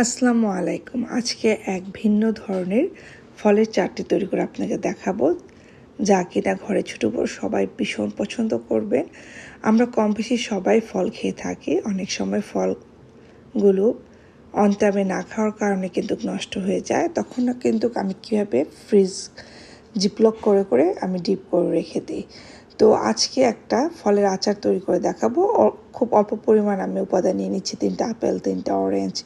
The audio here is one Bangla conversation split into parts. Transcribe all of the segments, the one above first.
আসসালামু আলাইকুম। আজকে এক ভিন্ন ধরনের ফলের চাটনি তৈরি করে আপনাকে দেখাবো। যা কিনা ঘরে ছোটো বড় সবাই ভীষণ পছন্দ করবেন আমরা কম বেশি সবাই ফল খেয়ে থাকি। অনেক সময় ফলগুলো অন্তামে না খাওয়ার কারণে কিন্তু নষ্ট হয়ে যায়। তখন কিন্তু আমি কীভাবে ফ্রিজ জিপলক করে করে আমি ডিপ করে রেখে দিই। তো আজকে একটা ফলের আচার তৈরি করে দেখাবো। খুব অল্প পরিমাণ আমি উপাদান নিয়ে নিচ্ছি। তিনটা আপেল, তিনটা অরেঞ্জ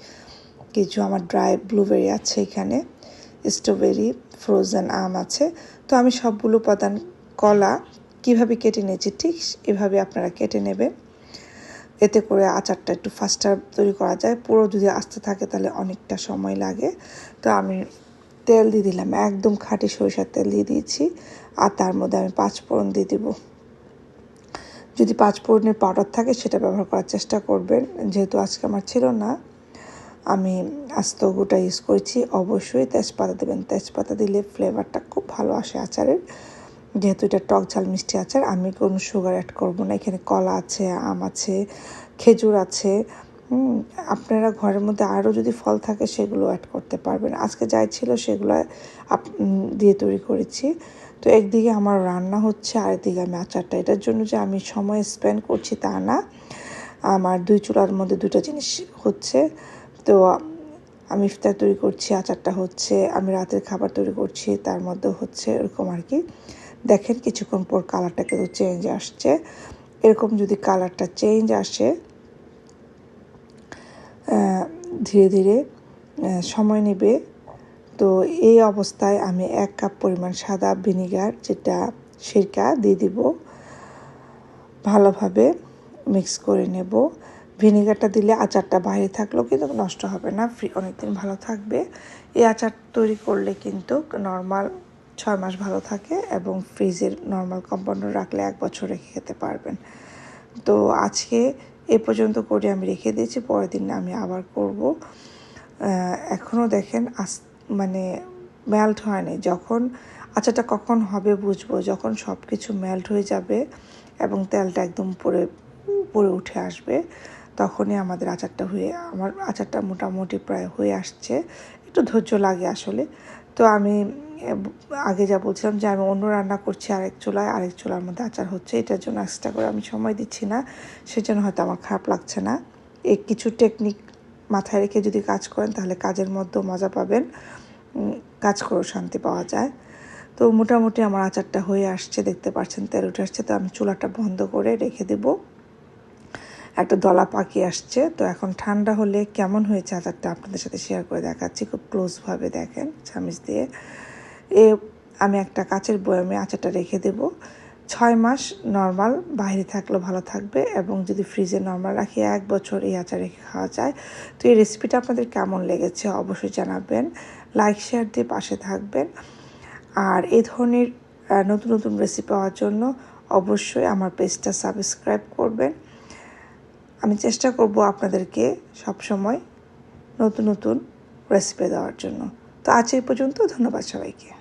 কিছু আমার ড্রাই ব্লুবেরি আছে এখানে স্ট্রবেরি ফ্রোজেন আম আছে। তো আমি সবগুলো উপাদান কলা কীভাবে কেটে নিয়েছি ঠিক এভাবে আপনারা কেটে নেবেন। এতে করে আচারটা একটু ফাস্টার তৈরি করা যায়। পুরো যদি আসতে থাকে তাহলে অনেকটা সময় লাগে। তো আমি তেল দিয়ে দিলাম, একদম খাঁটি সরিষার তেল দিয়ে দিয়েছি আর তার মধ্যে আমি পাঁচ ফোড়ন দিয়ে দিব। যদি পাঁচ ফোড়নের পাউডার থাকে সেটা ব্যবহার করার চেষ্টা করবেন। যেহেতু আজকে আমার ছিল না আমি আস্ত গোটা ইউজ করেছি। অবশ্যই তেজপাতা দেবেন। তেজপাতা দিলে ফ্লেভারটা খুব ভালো আসে আচারের। যেহেতু এটা টক ঝাল মিষ্টি আচার, আমি কোনো সুগার অ্যাড করব না। এখানে কলা আছে, আম আছে, খেজুর আছে। আপনারা ঘরের মধ্যে আরও যদি ফল থাকে সেগুলো অ্যাড করতে পারবেন। আজকে যাই ছিল সেগুলো দিয়ে তৈরি করেছি। তো একদিকে আমার রান্না হচ্ছে, আরেকদিকে আমি আচারটা। এটার জন্য যে আমি সময় স্পেন্ড করছি তা না। আমার দুই চুলার মধ্যে দুটো জিনিস হচ্ছে। তো আমি ইফতার তৈরি করছি, আচারটা হচ্ছে, আমি রাতের খাবার তৈরি করছি, তার মধ্যে হচ্ছে এরকম আর কি। দেখেন কিছুক্ষণ পর কালারটা কিন্তু চেঞ্জ আসছে। এরকম যদি কালারটা চেঞ্জ আসে ধীরে ধীরে সময় নেবে। তো এই অবস্থায় আমি এক কাপ পরিমাণ সাদা ভিনিগার, যেটা সিরকা, দিয়ে দিব। ভালোভাবে মিক্স করে নেব। ভিনেগারটা দিলে আচারটা বাইরে থাকলেও কিন্তু নষ্ট হবে না, ফ্রি, অনেকদিন ভালো থাকবে। এই আচার তৈরি করলে কিন্তু নর্মাল ছয় মাস ভালো থাকে এবং ফ্রিজের নর্মাল কম্পাউন্ডার রাখলে এক বছর রেখে খেতে পারবেন। তো আজকে এ পর্যন্ত করে আমি রেখে দিয়েছি, পরের দিন আমি আবার করব। এখনও দেখেন আস মানে মেল্ট হয়নি। যখন আচারটা কখন হবে বুঝব, যখন সব কিছু মেল্ট হয়ে যাবে এবং তেলটা একদম পরে পরে উঠে আসবে। তখনই আমাদের আচারটা হয়ে, আমার আচারটা মোটামুটি প্রায় হয়ে আসছে। একটু ধৈর্য লাগে আসলে। তো আমি আগে যা বলছিলাম যে আমি অন্য রান্না করছি আরেক চুলায়, আরেক চুলার মধ্যে আচার হচ্ছে, এটার জন্য এক্সট্রা করে আমি সময় দিচ্ছি না। সেজন্য হয়তো আমার খারাপ লাগছে না। এই কিছু টেকনিক মাথায় রেখে যদি কাজ করেন তাহলে কাজের মধ্যেও মজা পাবেন। কাজ করেও শান্তি পাওয়া যায়। তো মোটামুটি আমার আচারটা হয়ে আসছে, দেখতে পাচ্ছেন তেল উঠে আসছে, তো আমি চুলাটা বন্ধ করে রেখে দেবো। একটা দলা পাখি আসছে। তো এখন ঠান্ডা হলে কেমন হয়েছে আচারটা আপনাদের সাথে শেয়ার করে দেখাচ্ছি। খুব ক্লোজভাবে দেখেন চামিচ দিয়ে। এ, আমি একটা কাচের বয়ামে আচারটা রেখে দেব। ছয় মাস নর্মাল বাইরে থাকলেও ভালো থাকবে এবং যদি ফ্রিজে নর্মাল রাখি, এক বছর এই আচার রেখে খাওয়া যায়। তো এই রেসিপিটা আপনাদের কেমন লেগেছে অবশ্যই জানাবেন। লাইক শেয়ার দিয়ে পাশে থাকবেন। আর এই ধরনের নতুন নতুন রেসিপি পাওয়ার জন্য অবশ্যই আমার পেজটা সাবস্ক্রাইব করবেন। আমি চেষ্টা করব আপনাদেরকে সবসময় নতুন নতুন রেসিপি দেওয়ার জন্য। তো আজ এই পর্যন্ত, ধন্যবাদ সবাইকে।